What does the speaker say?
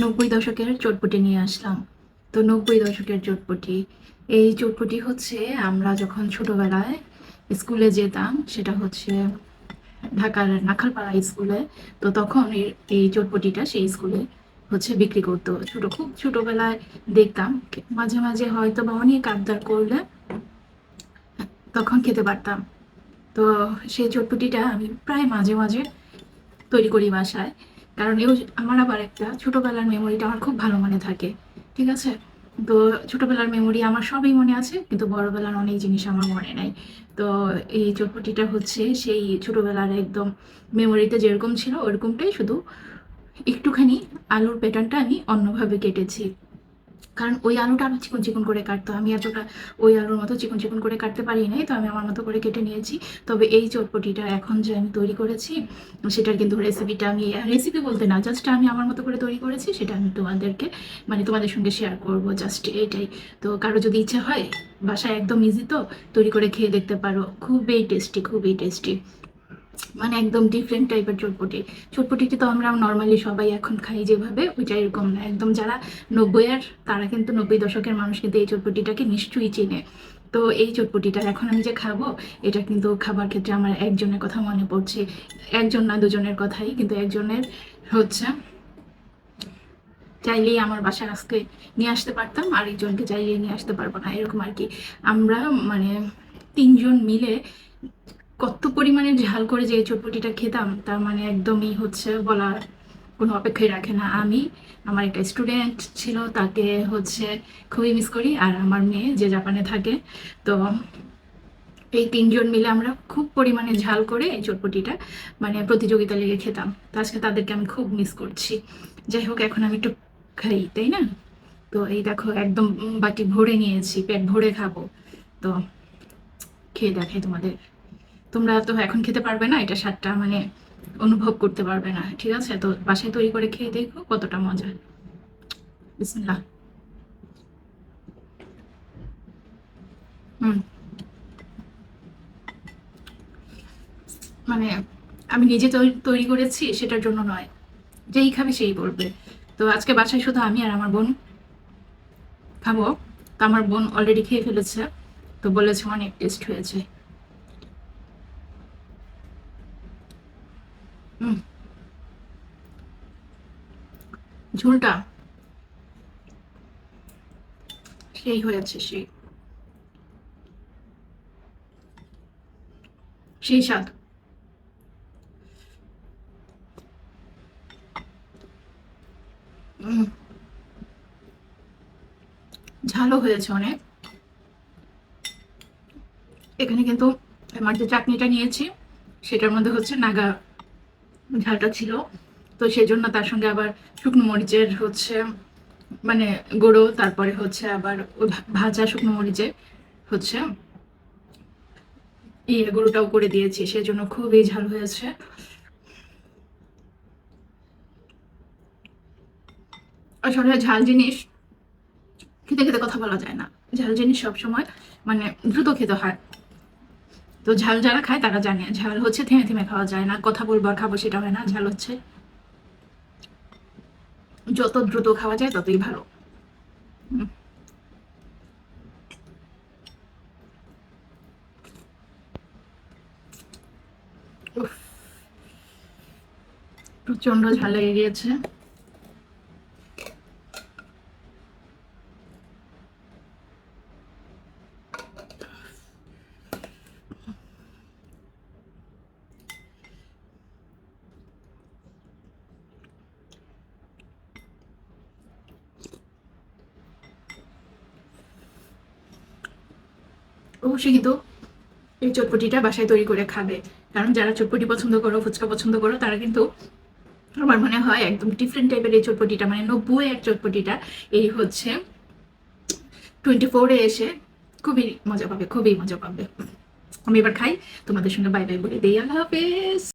নব্বই দশকের চটপটি নিয়ে আসলাম। তো নব্বই দশকের চটপটি। এই চটপটি হচ্ছে আমরা যখন ছোটবেলায় স্কুলে যেতাম, সেটা হচ্ছে ঢাকার নাখালপাড়া স্কুলে। তো তখন এই- চটপটিটা সেই স্কুলে হচ্ছে বিক্রি করতো। ছোট, খুব ছোটবেলায় দেখতাম। মাঝে মাঝে হয়তো বা অনেক আবদার করলে তখন খেতে পারতাম। তো সেই চটপটিটা আমি প্রায় মাঝে মাঝে তৈরি করি বাসায়। কারণ এও আমার আবার একটা ছোটবেলার মেমোরিটা আমার খুব ভালো মনে থাকে, ঠিক আছে? তো ছোটবেলার মেমোরি আমার সবই মনে আছে, কিন্তু বড়বেলার অনেক জিনিস আমার মনে নাই। তো এই চটপটিটা হচ্ছে সেই ছোটবেলার একদম মেমোরিতে যেরকম ছিল, ওরকমটাই শুধু একটুখানি আলুর প্যাটার্নটা আমি অন্যভাবে কেটেছি। কারণ ওই আলুটা আরও চিকন চিকন করে কাটতো। আমি এতটা ওই আলুর মতো চিকন চিকন করে কাটতে পারি নাই তো আমি আমার মতো করে কেটে নিয়েছি। তবে এই চটপটিটা এখন যে আমি তৈরি করেছি, সেটার কিন্তু রেসিপিটা আমি রেসিপি বলতে না জাস্ট আমি আমার মতো করে তৈরি করেছি, সেটা আমি তোমাদেরকে মানে তোমাদের সঙ্গে শেয়ার করব জাস্ট এটাই। তো কারও যদি ইচ্ছে হয়, বাসায় একদম ইজি তো, তৈরি করে খেয়ে দেখতে পারো। খুবই টেস্টি খুবই টেস্টি মানে একদম ডিফারেন্ট টাইপের চটপটি। চটপটিটি তো আমরা নর্মালি সবাই এখন খাই যেভাবে ওইটা এরকম না। একদম যারা নব্বইয়ের, তারা কিন্তু নব্বই দশকের মানুষ কিন্তু এই চটপটিটাকে নিশ্চয়ই চিনে। তো এই চটপটিটা এখন আমি যে খাব, এটা কিন্তু খাবার ক্ষেত্রে আমার একজনের কথা মনে পড়ছে। একজন না দুজনের কথাই, কিন্তু একজনের হচ্ছে। চাইলেই আমার বাসায় আজকে নিয়ে আসতে পারতাম, আর একজনকে চাইলেই নিয়ে আসতে পারব না, এরকম আর কি। আমরা মানে তিনজন মিলে কত পরিমাণে ঝাল করে যে চটপটিটা খেতাম, তার মানে একদমই হচ্ছে বলার কোনো অপেক্ষাই রাখে না। আমি, আমার একটা স্টুডেন্ট ছিল, তাকে হচ্ছে খুবই মিস করি, আর আমার মেয়ে যে জাপানে থাকে। তো এই তিনজন মিলে আমরা খুব পরিমাণে ঝাল করে এই চটপটিটা মানে প্রতিযোগিতা লেগে খেতাম। তো আজকে তাদেরকে আমি খুব মিস করছি। যাই হোক, এখন আমি একটু খাই, তাই না? তো এই দেখো, একদম বাটি ভরে নিয়েছি, পেট ভরে খাব। তো খেয়ে দেখাই তোমাদের। তোমরা তো এখন খেতে পারবে না, এটা স্বাদটা মানে অনুভব করতে পারবে না, ঠিক আছে? তো বাসায় তৈরি করে খেয়ে দেখো কতটা মজা। মানে আমি নিজে তৈরি করেছি, সেটার জন্য নয়। যেই খাবে সেই বলবে। তো আজকে বাসায় শুধু আমি আর আমার বোন খাব। তো আমার বোন অলরেডি খেয়ে ফেলেছে। তো বলেছে অনেক টেস্ট হয়েছে। ঝোলটা সেই হয়েছে, সেই। সেই স্বাদ। ঝালও হয়েছে অনেক। এখানে কিন্তু আমার যে চাটনিটা নিয়েছি, সেটার মধ্যে হচ্ছে নাগা ঝালটা ছিল। তো সেই জন্য তার সঙ্গে আবার শুকনো মরিচের হচ্ছে মানে গুঁড়ো, তারপরে হচ্ছে আবার ভাজা শুকনো মরিচের হচ্ছে ইয়ে গুঁড়োটাও করে দিয়েছি, সেজন্য খুবই ঝাল হয়েছে। আসলে ঝাল জিনিস, খেতে খেতে কথা বলা যায় না। ঝাল জিনিস সবসময় মানে দ্রুত খেতে হয়। তো ঝাল যারা খায় তারা জানে, ঝাল হচ্ছে থেমে থেমে খাওয়া যায় না, কথা বলব আর খাব সেটা হয় না, ঝাল হচ্ছে। যত দ্রুত খাওয়া যায় ততই ভালো। প্রচণ্ড ঝাল লেগে গিয়েছে। অবশ্যই। কিন্তু এই চটপটিটা বাসায় তৈরি করে খাবে। কারণ যারা চটপটি পছন্দ করো, ফুচকা পছন্দ করো, তারা কিন্তু আমার মনে হয় একদম ডিফারেন্ট টাইপের এই চটপটিটা মানে নব্বই এক চটপটিটা। এই হচ্ছে টোয়েন্টি ফোরে এসে খুবই মজা পাবে, খুবই মজা পাবে। আমি এবার খাই, তোমাদের সঙ্গে বাই বাই বলে দিই। আল্লাহ হাফেজ।